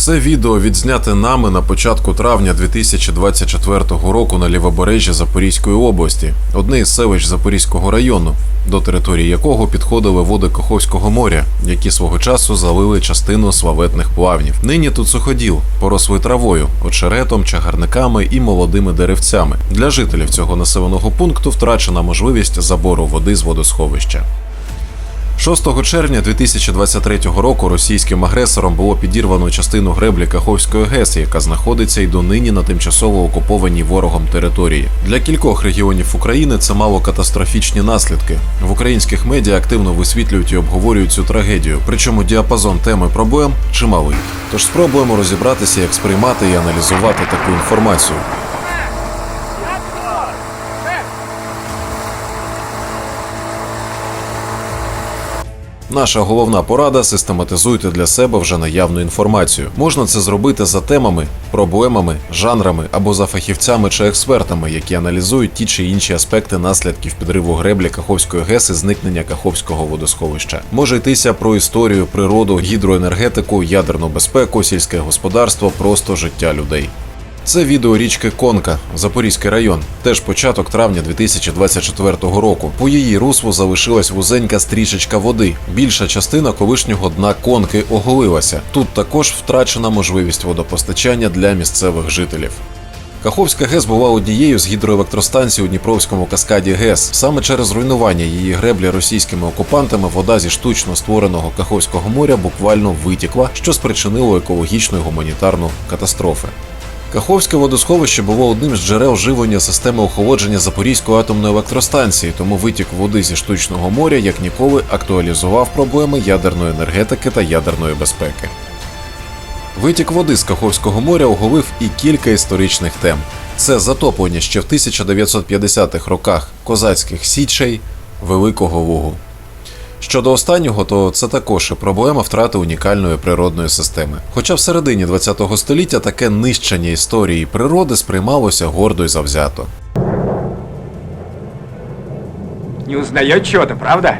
Це відео відзняте нами на початку травня 2024 року на лівобережжі Запорізької області, одне із селищ Запорізького району, до території якого підходили води Каховського моря, які свого часу залили частину славетних плавнів. Нині тут суходіл, поросли травою, очеретом, чагарниками і молодими деревцями. Для жителів цього населеного пункту втрачена можливість забору води з водосховища. 6 червня 2023 року російським агресором було підірвано частину греблі Каховської ГЕС, яка знаходиться й донині на тимчасово окупованій ворогом території. Для кількох регіонів України це мало катастрофічні наслідки. В українських медіа активно висвітлюють і обговорюють цю трагедію. Причому діапазон теми проблем чималий. Тож спробуємо розібратися, як сприймати і аналізувати таку інформацію. Наша головна порада систематизуйте для себе вже наявну інформацію. Можна це зробити за темами, проблемами, жанрами або за фахівцями чи експертами, які аналізують ті чи інші аспекти наслідків підриву греблі Каховської ГЕС і зникнення Каховського водосховища. Може йтися про історію, природу, гідроенергетику, ядерну безпеку, сільське господарство, просто життя людей. Це відео річки Конка, Запорізький район, теж початок травня 2024 року. По її руслу залишилась вузенька стрічечка води. Більша частина колишнього дна конки оголилася. Тут також втрачена можливість водопостачання для місцевих жителів. Каховська ГЕС була однією з гідроелектростанцій у Дніпровському каскаді ГЕС. Саме через руйнування її греблі російськими окупантами вода зі штучно створеного Каховського моря буквально витікла, що спричинило екологічну і гуманітарну катастрофи. Каховське водосховище було одним з джерел живлення системи охолодження Запорізької атомної електростанції, тому витік води зі штучного моря як ніколи актуалізував проблеми ядерної енергетики та ядерної безпеки. Витік води з Каховського моря оголив і кілька історичних тем. Це затоплення ще в 1950-х роках козацьких січей Великого Лугу. Щодо останнього, то це також і проблема втрати унікальної природної системи. Хоча в середині ХХ століття таке нищення історії природи сприймалося гордо й завзято. Не узнает чего-то, правда?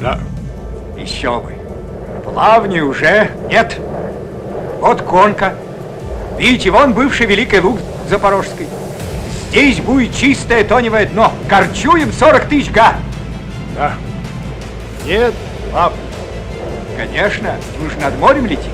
Да. Еще бы. Плавни уже нет. Вот конка. Видите, вон бывший Великий Луг Запорожский. Здесь будет чистое тоневое дно. Корчуем 40 тысяч га. Да. Нет, пап. Конечно, же над морем летите.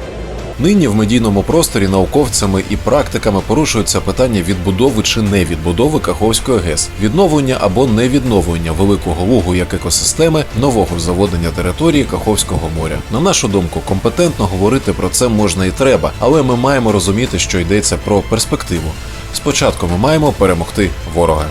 Нині в медійному просторі науковцями і практиками порушується питання відбудови чи невідбудови Каховської ГЕС, відновлення або невідновлення великого лугу як екосистеми нового заводення території Каховського моря. На нашу думку, компетентно говорити про це можна і треба, але ми маємо розуміти, що йдеться про перспективу. Спочатку ми маємо перемогти ворога.